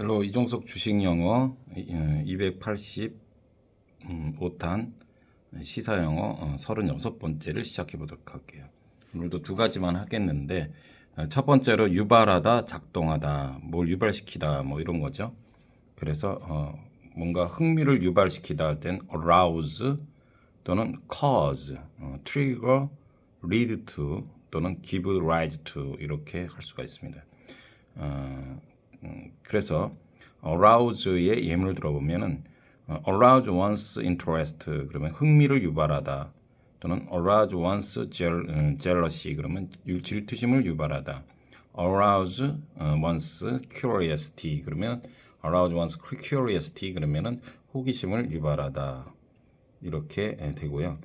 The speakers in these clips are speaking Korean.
헬로 이종석 주식 영어 285탄 시사 영어 36번째를 시작해 보도록 할게요. 오늘도 두 가지만 하겠는데 어, 첫 번째로 유발하다, 작동하다, 뭘 유발시키다 뭐 이런 거죠. 그래서 어, 뭔가 흥미를 유발시키다 할 땐 arouse 또는 cause, 어, trigger, lead to 또는 give rise to 이렇게 할 수가 있습니다. 어, 음, 그래서 arouse의 예문을 들어보면은 어, arouse one's interest 그러면 흥미를 유발하다 또는 arouse one's jeal- 음, jealousy 그러면 유- 질투심을 유발하다 arouse 어, one's curiosity 그러면 arouse one's curiosity 그러면은 호기심을 유발하다 이렇게 예, 되고요.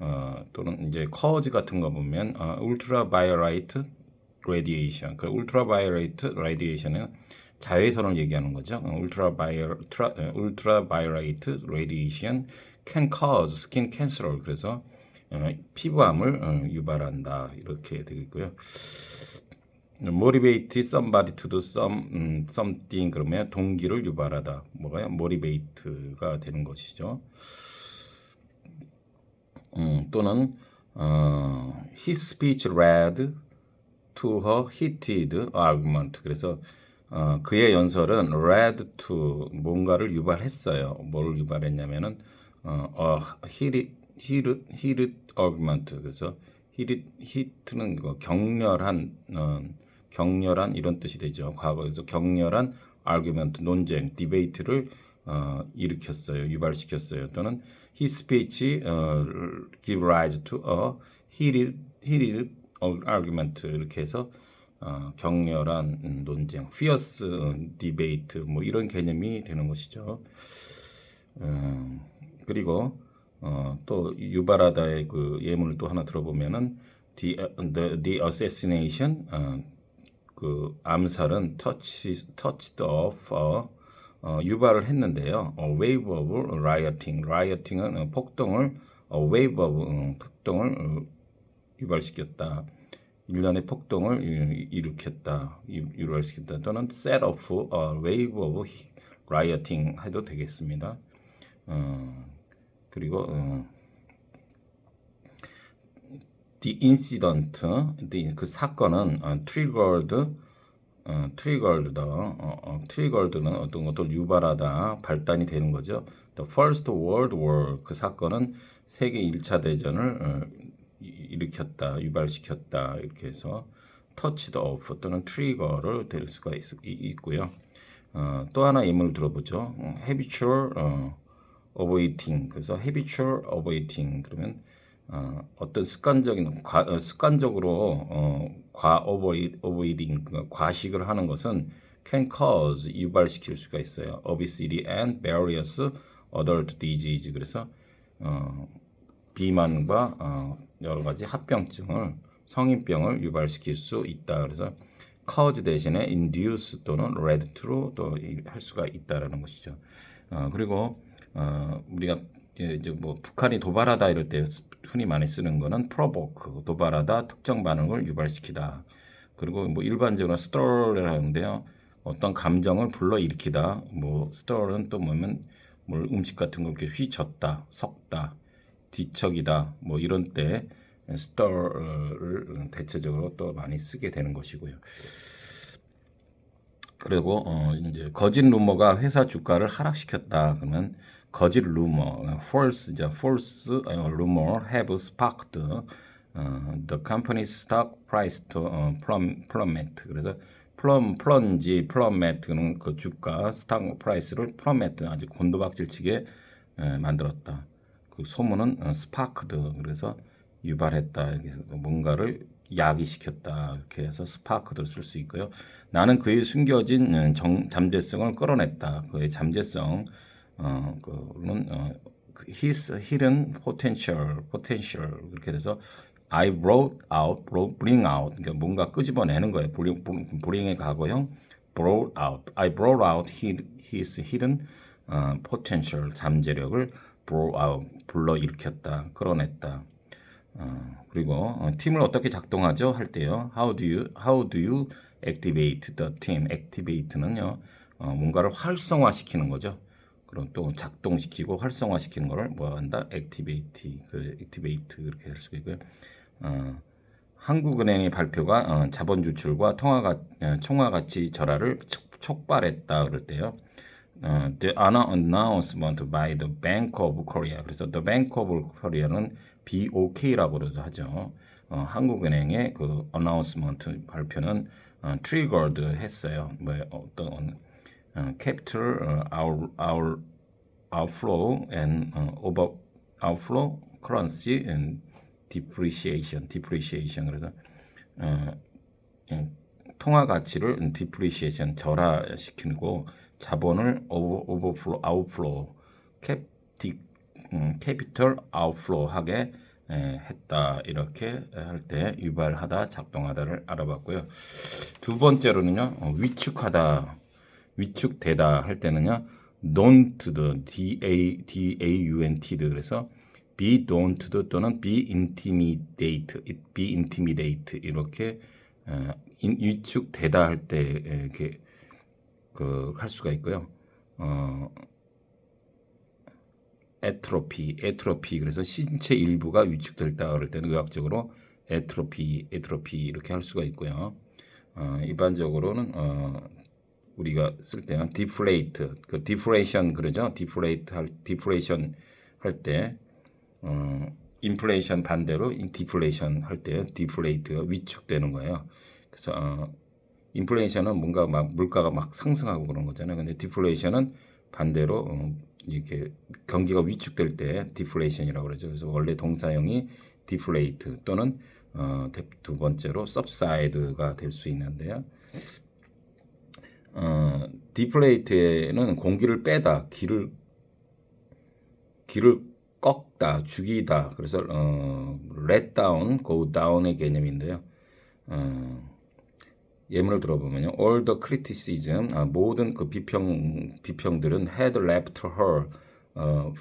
어, 또는 이제 cause 같은 거 보면 어, ultraviolet radiation. 그 ultraviolet radiation은 자외선을 얘기하는 거죠. 어, 어, ultraviolet radiation can cause skin cancer. 그래서 어, 피부암을 어, 유발한다 이렇게 되겠고요. motivate somebody to do some 음, something 그러면 동기를 유발하다 뭐가요? motivate가 되는 것이죠. 음, 또는 어, his speech led to her heated argument. 그래서 어, 그의 연설은 led to 뭔가를 유발했어요. 뭘 유발했냐면은 어, 어, heated, heated, heated argument. 그래서 heated, heat는 그 격렬한 어, 격렬한 이런 뜻이 되죠. 과거에서 격렬한 argument 논쟁, 디베이트를 어, 일으켰어요, 유발시켰어요. 또는 his speech 어, give rise to a heated, heated argument 이렇게 해서 어, 격렬한 음, 논쟁, fierce 어, debate 뭐 이런 개념이 되는 것이죠. 음, 그리고 어, 또 유발하다의 그 예문을 또 하나 들어보면은 the, the, the assassination 어, 그 암살은 touch, touched off a 어, 유발을 했는데요. 어, wave of rioting, rioting은 어, 폭동을 어, wave of 어, 폭동을 어, 유발시켰다. 일련의 폭동을 일- 일으켰다, 유- 유발시켰다. 또는 set off a wave of rioting 해도 되겠습니다. 어, 그리고 어, the incident, the, 그 사건은 어, triggered 어, 트리거드, 어, 어, 트리거드는 어떤 것을 유발하다, 발단이 되는 거죠. The First World War 그 사건은 세계 1차 대전을 어, 이- 일으켰다, 유발시켰다 이렇게 해서 touched off 또는 트리거를 될 수가 있, 있고요. 어, 또 하나 예문을 들어보죠. 어, habitual 어, avoiding 그래서 habitual avoiding 그러면 어, 어떤 습관적인 과, 어, 습관적으로 어, 과 avoid, avoiding 그러니까 과식을 하는 것은 can cause 유발시킬 수가 있어요. obesity and various adult disease 그래서 어, 비만과 어, 여러 가지 합병증을 성인병을 유발시킬 수 있다. 그래서 cause 대신에 induce 또는 lead to로 또 할 수가 있다라는 것이죠. 어, 그리고 어, 우리가 이제 뭐 북한이 도발하다 이럴 때 쓰- 흔히 많이 쓰는 거는 provoke 도발하다 특정 반응을 유발시키다. 그리고 뭐 일반적으로 stir를 하는데요. 어떤 감정을 불러일으키다. 뭐 stir은 또 뭐면 뭐 음식 같은 걸 이렇게 휘젓다, 섞다, 뒤척이다. 뭐 이런 때 stir를 대체적으로 또 많이 쓰게 되는 것이고요. 그리고 어 이제 거짓 루머가 회사 주가를 하락시켰다. 그러면 거짓 루머, false 이제 false 어, rumor have sparked 어, the company's stock price to 어, plum, plummet. 그래서 plum, plunge, plummet는 그 주가 스탁 프라이스를 plummet 아주 곤도박질치게 에, 만들었다. 그 소문은 어, sparked 그래서 유발했다. 여기서 뭔가를 야기시켰다. 이렇게 해서 스파크도 쓸수 있고요. 나는 그의 숨겨진 음, 정, 잠재성을 끌어냈다. 그의 잠재성 어, 그는 어, 그 his hidden potential, potential 이렇게 돼서 I brought out, brought, bring out 그러니까 뭔가 끄집어내는 거예요. bring, bring의 과거형 brought out. I brought out his, hidden 어, potential 잠재력을 불러 일으켰다, 끌어냈다. 어, 그리고 어, 팀을 어떻게 작동하죠 할 때요. How do you how do you activate the team? activate는요 어, 뭔가를 활성화시키는 거죠. 그럼 또 작동시키고 활성화시키는 거를 뭐 한다? 액티베이트, 그 액티베이트 그렇게 할 수가 있고요. 어, 한국은행의 발표가 어, 자본 유출과 통화가 어, 총화 가치 절하를 촉- 촉발했다 그럴 때요. 어, the announcement by the Bank of Korea. 그래서 the Bank of Korea는 BOK라고도 하죠. 어, 한국은행의 그 announcement 발표는 어, triggered 했어요. 뭐 어떤 어, capital 어, out, out, outflow and 어, over outflow currency and depreciation, depreciation 그래서 어, 음, 통화 가치를 depreciation 절하시키고 자본을 overflow, outflow, cap, di, 음, capital outflow 하게 에, 했다 이렇게 할 때 유발하다 작동하다를 알아봤고요. 두 번째로는요 어, 위축하다 위축되다 할 때는요 don't d a d a u n t 그래서 be don't 또는 be intimidate be intimidate 이렇게 어, 인- 위축되다 할 때 이렇게 그 할 수가 있고요. 어, 에트로피, 에트로피 그래서 신체 일부가 위축될 다 그럴 때는 의학적으로 에트로피, 에트로피 이렇게 할 수가 있고요. 어, 일반적으로는 어, 우리가 쓸 때는 디플레이트, 그 디플레이션 그러죠. 디플레이트 할 디플레이션 할 때 어, 인플레이션 반대로 디플레이션 할 때 디플레이트가 위축되는 거예요. 그래서 어, 인플레이션은 뭔가 막 물가가 막 상승하고 그런 거잖아요. 근데 디플레이션은 반대로 어, 이렇게 경기가 위축될 때 디플레이션이라고 그러죠. 그래서 원래 동사형이 디플레이트 또는 어, 대- 두 번째로 subside가 될 수 있는데요. 어, 디플레이트에는 공기를 빼다, 기를 기를 꺾다, 죽이다. 그래서 어, go down의 개념인데요. 어, 예문을 들어보면요. All the criticism, 아, 모든 그 비평 비평들은 had left her. 어,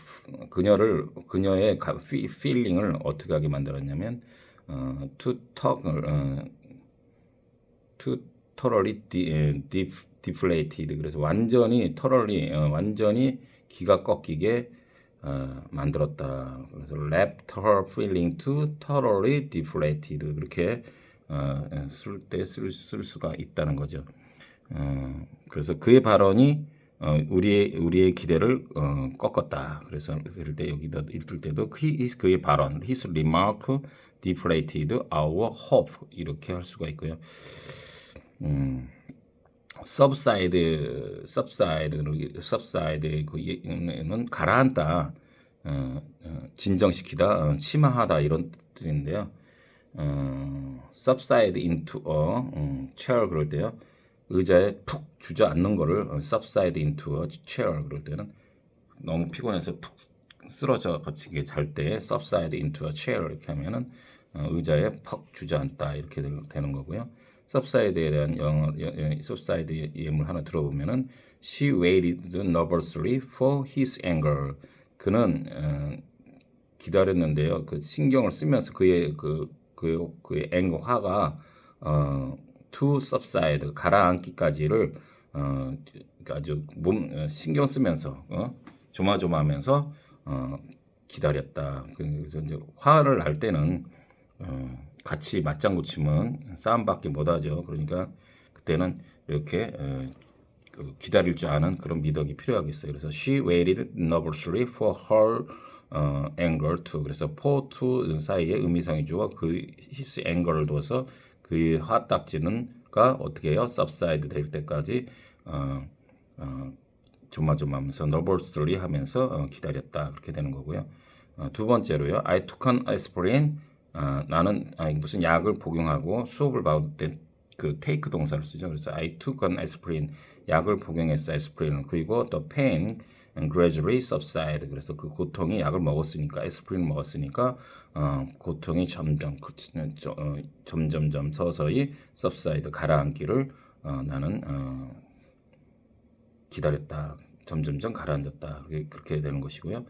그녀를 그녀의 가- 피- feeling을 어떻게 하게 만들었냐면 어, to talk, 어, to thoroughly de, 에, def, deflated. 그래서 완전히 thoroughly 어, 완전히 기가 꺾이게 어, 만들었다. 그래서 left her feeling to thoroughly deflated. 그렇게 어, 쓸때쓸 쓸 수가 있다는 거죠. 어, 그래서 그의 발언이 어, 우리의 우리의 기대를 어, 꺾었다. 그래서 그럴 때 여기다 읽을 때도 그의 발언, his remark deflated our hope 이렇게 할 수가 있고요. 음, subside, subside, subside 그는 가라앉다, 어, 어, 진정시키다, 어, 심화하다 이런 뜻인데요. 어, subside into a 음, chair 그럴 때요. 의자에 푹 주저앉는 거를 어, subside into a chair 그럴 때는 너무 피곤해서 푹 쓰러져 거치게 잘 때 subside into a chair 이렇게 하면은 어, 의자에 푹 주저앉다 이렇게 될- 되는 거고요. subside에 대한 영어 subside 예문 하나 들어보면은 she waited nervously for his anger. 그는 어, 기다렸는데요. 그 신경을 쓰면서 그의 그, 그 그의 앵거 화가 어, to subside 가라앉기까지를 어, 아주 몸 어, 신경 쓰면서 어, 조마조마하면서 어, 기다렸다. 그래서 이제 화를 날 때는 어, 같이 맞장구 치면 싸움밖에 못하죠. 그러니까 그때는 이렇게 어, 그 기다릴 줄 아는 그런 미덕이 필요하겠어요. 그래서 she waited nervously for her 어, anger to 그래서 for to 사이에 의미상이주어 그 his anger를 둬서 그의 화딱지는가 어떻게 해요? subside 될 때까지 어, 어, 조마조마하면서 nervously 하면서 어, 기다렸다 그렇게 되는 거고요. 어, 두 번째로요. I took an aspirin. 아, 나는 아, 무슨 약을 복용하고 수업을 받을 때 그 take 동사를 쓰죠. 그래서 I took an aspirin. 약을 복용했어. aspirin을 그리고 the pain gradually subside. 그래서 그 고통이 약을 먹었으니까 aspirin 먹었으니까 어, 고통이 점점 그, 저, 어, 점점점 서서히 subside 가라앉기를 어, 나는 어, 기다렸다. 점점점 가라앉았다. 그렇게 되는 것이고요.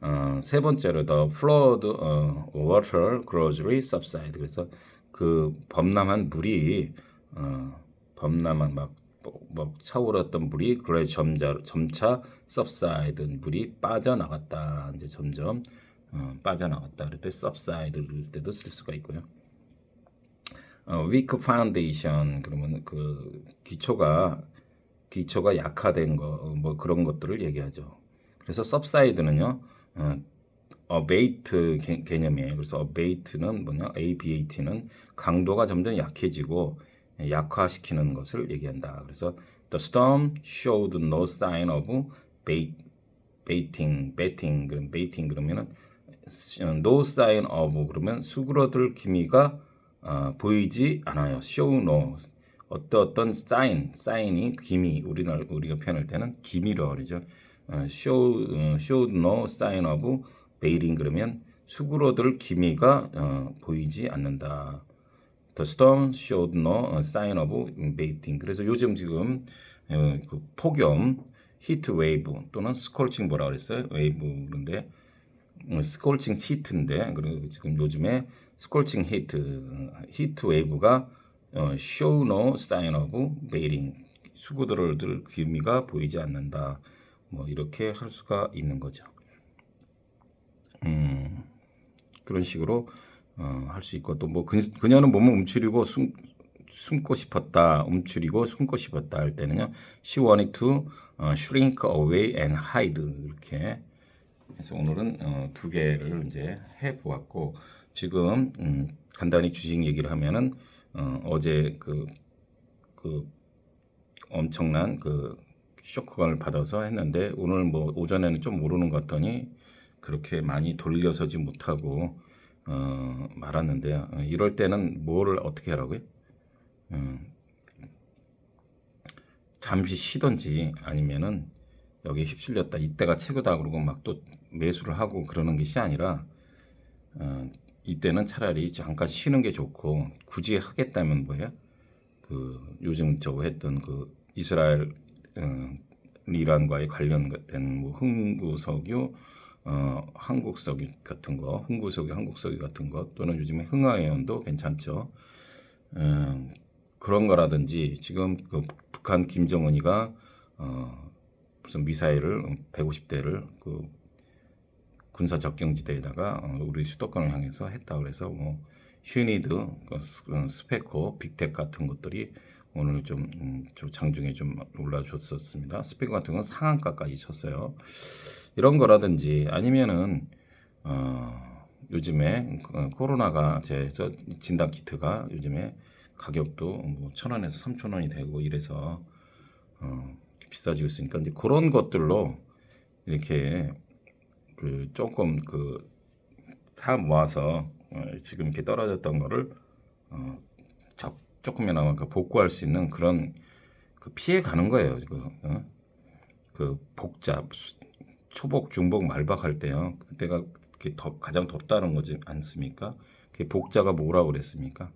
어, 세 번째로 the flood 어, water gradually subside. 그래서 그 범람한 물이 어, 범람한 막 뭐 차오르던 물이 그래 점자 점차 subside 물이 빠져나갔다 이제 점점 어, 빠져나갔다 그럴 때 subside 그럴 때도 쓸 수가 있고요. 어, weak foundation 그러면 그 기초가 기초가 약화된 거 뭐 그런 것들을 얘기하죠. 그래서 subside는요. 어, 개- 개념이에요. 그래서 abate는 뭐냐? abate는 강도가 점점 약해지고 약화시키는 것을 얘기한다. 그래서 the storm showed no sign of bait, baiting, baiting 그럼 baiting 그러면은 no sign of 그러면 수그러들 기미가 어, 보이지 않아요. show no 어떤 어떤 sign, sign이 기미 우리날 우리가 표현할 때는 기미로 그러죠. 어, show 어, showed no sign of baiting 그러면 수그러들 기미가 어, 보이지 않는다. The storm showed no sign of baiting. 그래서 요즘 지금 어, 그 폭염, 히트 웨이브 또는 스콜칭 뭐라 그랬어요? 웨이브 그런데 어, 스콜칭 히트인데 그리고 지금 요즘에 스콜칭 히트, 히트 웨이브가 어, show no sign of baiting. 수구들을 기미가 보이지 않는다. 뭐 이렇게 할 수가 있는 거죠. 음, 그런 식으로 어, 할 수 있고 또 뭐 그녀는 몸을 움츠리고 숨, 숨고 싶었다, 움츠리고 숨고 싶었다 할 때는요, she wanted to 어, shrink away and hide 이렇게. 그래서 오늘은 어, 두 개를 이제 해 보았고 지금 음, 간단히 주식 얘기를 하면은 어, 어제 그, 그 엄청난 그 쇼크를 받아서 했는데 오늘 뭐 오전에는 좀 오르는 것 같더니 그렇게 많이 돌려서지 못하고 어, 말았는데요. 어, 이럴 때는 뭐를 어떻게 하라고요? 음, 잠시 쉬던지 아니면은 여기 휩쓸렸다 이때가 최고다 그러고 막 또 매수를 하고 그러는 것이 아니라 어, 이때는 차라리 잠깐 쉬는 게 좋고 굳이 하겠다면 뭐예요? 그 요즘 저거 했던 그 이스라엘 어, 이란과의 관련된 뭐 흥구 석유 어, 한국석유 같은 거, 흥구석유, 한국석유 같은 것 또는 요즘에 흥하해연도 괜찮죠. 음, 그런 거라든지 지금 그 북한 김정은이가 어, 무슨 미사일을 150대를 그 군사 적경지대에다가 어, 우리 수도권을 향해서 했다 그래서 뭐 휴니드, 그 스- 어, 스페코, 빅텍 같은 것들이 오늘 좀, 음, 좀 장중에 좀 올라줬었습니다. 스페코 같은 건 상한가까지 쳤어요. 이런 거라든지 아니면은 어, 요즘에 어, 코로나가 제저 진단 키트가 요즘에 가격도 뭐 천 원에서 삼천 원이 되고 이래서 어, 비싸지고 있으니까 이제 그런 것들로 이렇게 그 조금 그 사 모아서 어, 지금 이렇게 떨어졌던 거를 어, 적, 조금이나마 그 복구할 수 있는 그런 그 피해 가는 거예요. 지금 어? 그 수- 초복, 중복, 말박 할 때요. 그때가 더, 가장 덥다는 거지 않습니까? 그게 복자가 뭐라고 그랬습니까?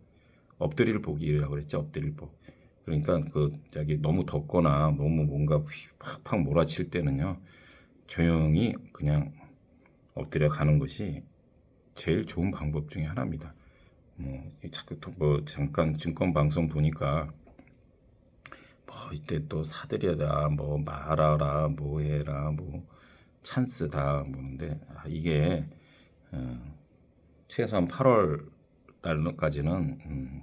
엎드릴 복이라고 그랬죠. 엎드릴 복. 그러니까 그 저기 너무 덥거나 너무 뭔가 휘- 팍팍 몰아칠 때는요. 조용히 그냥 엎드려 가는 것이 제일 좋은 방법 중에 하나입니다. 뭐또뭐 잠깐 증권 방송 보니까 뭐 이때 또 사들여다 뭐 말아라 뭐 해라 뭐 찬스다 뭐는데 아, 이게 어, 최소한 8월 달까지는 음,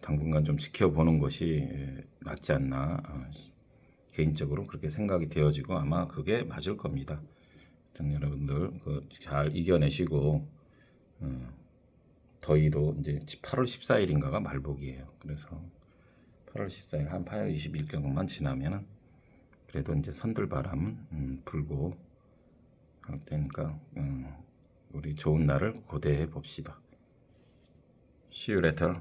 당분간 좀 지켜보는 것이 예, 낫지 않나 어, 개인적으로 그렇게 생각이 되어지고 아마 그게 맞을 겁니다. 여러분들 그 잘 이겨내시고 어, 더위도 이제 8월 14일인가가 말복이에요. 그래서 8월 14일 한 8월 20일경만 지나면은 그래도 이제 선들바람 음, 불고 할 테니까 음, 우리 좋은 날을 고대해 봅시다. See you later.